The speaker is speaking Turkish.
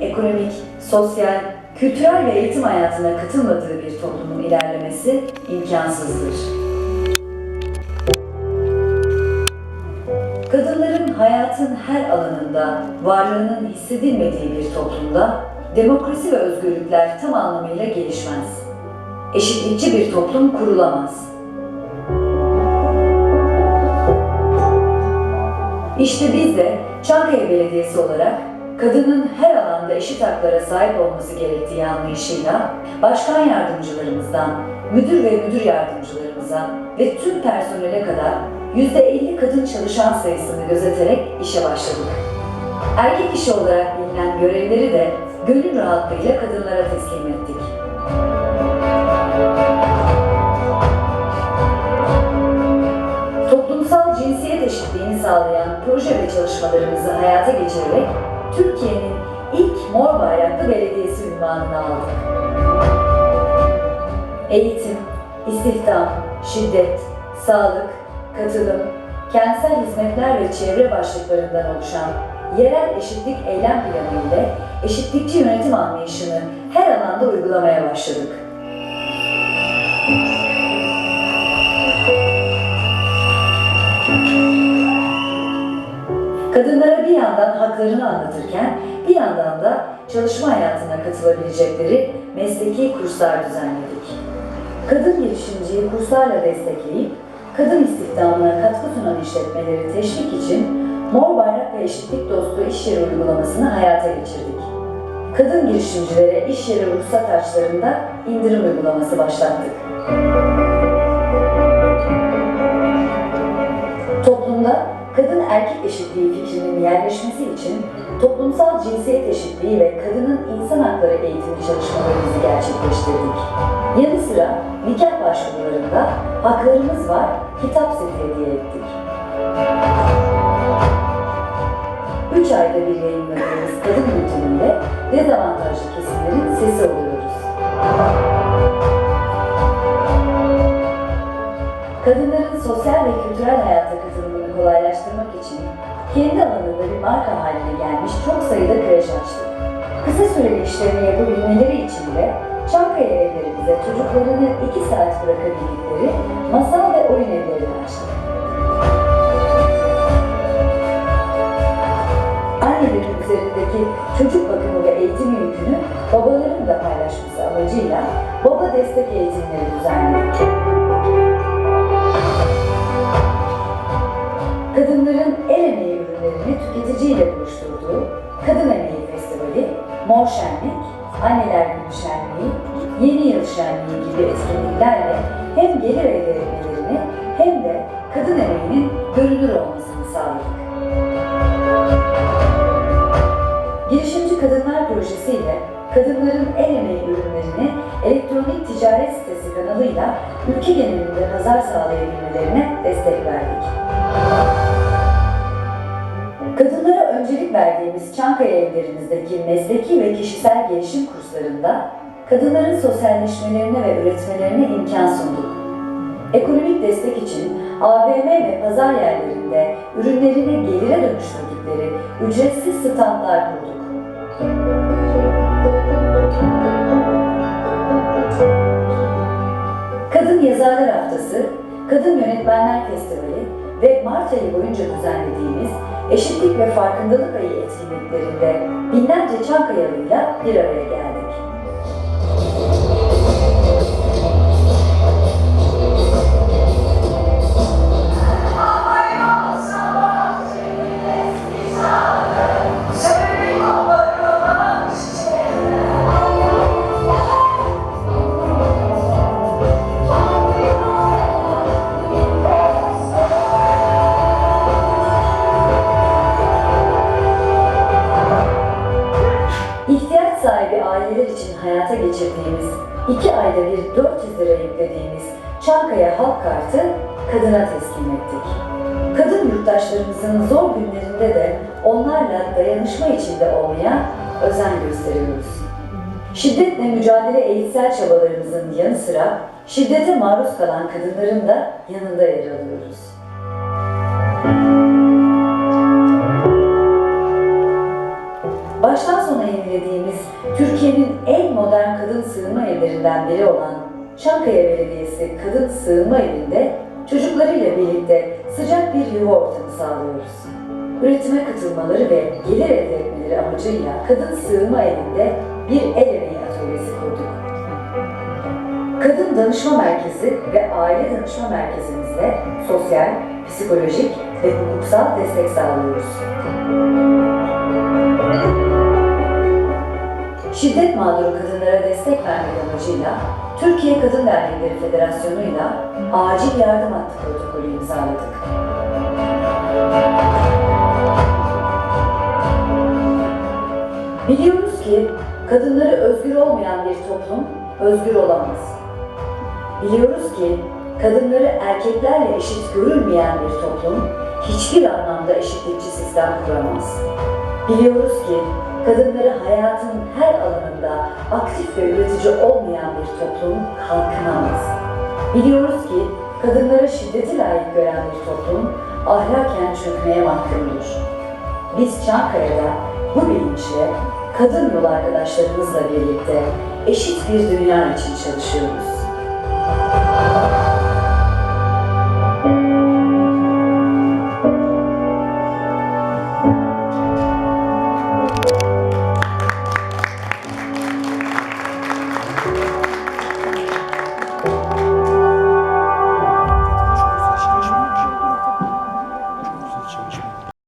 ekonomik, sosyal, kültürel ve eğitim hayatına katılmadığı bir toplumun ilerlemesi imkansızdır. Kadınların hayatın her alanında varlığının hissedilmediği bir toplumda demokrasi ve özgürlükler tam anlamıyla gelişmez. Eşitlikçi bir toplum kurulamaz. İşte biz de Çankaya Belediyesi olarak kadının her alanda eşit haklara sahip olması gerektiği anlayışıyla başkan yardımcılarımızdan müdür ve müdür yardımcılarımıza ve tüm personele kadar %50 kadın çalışan sayısını gözeterek işe başladık. Erkek işi olarak bilinen görevleri de gönül rahatlığıyla kadınlara teslim ettik. Toplumsal cinsiyet eşitliğini sağlayan proje ve çalışmalarımızı hayata geçirerek Türkiye'nin ilk mor bayraklı belediyesi ünvanını aldık. Eğitim, istihdam, şiddet, sağlık, katılım, kentsel hizmetler ve çevre başlıklarından oluşan yerel eşitlik eylem planı ile eşitlikçi yönetim anlayışını her alanda uygulamaya başladık. Kadınlara bir yandan haklarını anlatırken bir yandan da çalışma hayatına katılabilecekleri mesleki kurslar düzenledik. Kadın girişimciyi kurslarla destekleyip kadın istihdamına katkı sunan işletmeleri teşvik için Mor Bayrak ve Eşitlik Dostu iş yeri uygulamasını hayata geçirdik. Kadın girişimcilere iş yeri ruhsat harçlarında indirim uygulaması başlattık. Erkek eşitliği fikrinin yerleşmesi için toplumsal cinsiyet eşitliği ve kadının insan hakları eğitimi çalışmalarımızı gerçekleştirdik. Yanı sıra nikah başvurularında haklarımız var kitap seti hediye ettik. Üç ayda bir yayınladığımız kadın bülteninde dezavantajlı kesimlerin sesi oluyoruz. Kadınların sosyal ve kültürel hayata kolaylaştırmak için kendi alanında bir marka haline gelmiş çok sayıda kreş açtık. Kısa süreli işlerini yapabilmeleri için de Çankaya evlerimize çocuklarını iki saat bırakabildikleri masal ve oyun evleri açtık. Annelerin üzerindeki çocuk bakımı ve eğitim yükünü babaların da paylaşması amacıyla baba destek eğitimleri düzenledik. Kadınların el emeği ürünlerini tüketiciyle buluşturduğu Kadın Emeği Festivali, Mor Şenlik, Anneler Günü Şenliği, Yeni Yıl Şenliği gibi etkinliklerle hem gelir elde etmelerini hem de kadın emeğinin görünür olmasını sağladık. Girişimci Kadınlar Projesi ile kadınların el emeği ürünlerini elektronik ticaret sitesi kanalıyla ülke genelinde pazar sağlayabilmelerine destek verdik. Kadınlara öncelik verdiğimiz Çankaya evlerimizdeki mesleki ve kişisel gelişim kurslarında kadınların sosyalleşmelerine ve üretmelerine imkan sunduk. Ekonomik destek için AVM ve pazar yerlerinde ürünlerini gelire dönüştürdükleri ücretsiz standlar kurduk. Kadın Yazarlar Haftası, Kadın Yönetmenler Festivali ve Mart ayı boyunca düzenlediğimiz Eşitlik ve Farkındalık Ayı etkinliklerinde binlerce Çankayalıyla bir araya geldik. İki ayda bir 400 lira yüklediğimiz Çankaya Halk Kartı kadına teslim ettik. Kadın yurttaşlarımızın zor günlerinde de onlarla dayanışma içinde olmaya özen gösteriyoruz. Şiddetle mücadele eğitsel çabalarımızın yanı sıra şiddete maruz kalan kadınların da yanında yer alıyoruz. Baş baştan sona yenilediğimiz Türkiye'nin en modern kadın sığınma evlerinden biri olan Çankaya Belediyesi Kadın Sığınma Evi'nde çocuklarıyla birlikte sıcak bir yuva ortamı sağlıyoruz. Üretime katılmaları ve gelir elde etmeleri amacıyla Kadın Sığınma Evi'nde bir el emeği atölyesi kurduk. Kadın Danışma Merkezi ve Aile Danışma Merkezimizle sosyal, psikolojik ve hukuksal destek sağlıyoruz. Şiddet mağduru kadınlara destek vermek amacıyla Türkiye Kadın Dernekleri Federasyonu'yla acil yardım hattı protokolü imzaladık. Biliyoruz ki kadınları özgür olmayan bir toplum özgür olamaz. Biliyoruz ki kadınları erkeklerle eşit görülmeyen bir toplum hiçbir anlamda eşitlikçi sistem kuramaz. Biliyoruz ki kadınları hayatın her alanında aktif ve üretici olmayan bir toplum kalkınamaz. Biliyoruz ki kadınlara şiddeti layık gören bir toplum ahlaken çökmeye mahkumdur. Biz Çankaya'da bu bilinçle kadın yol arkadaşlarımızla birlikte eşit bir dünya için çalışıyoruz.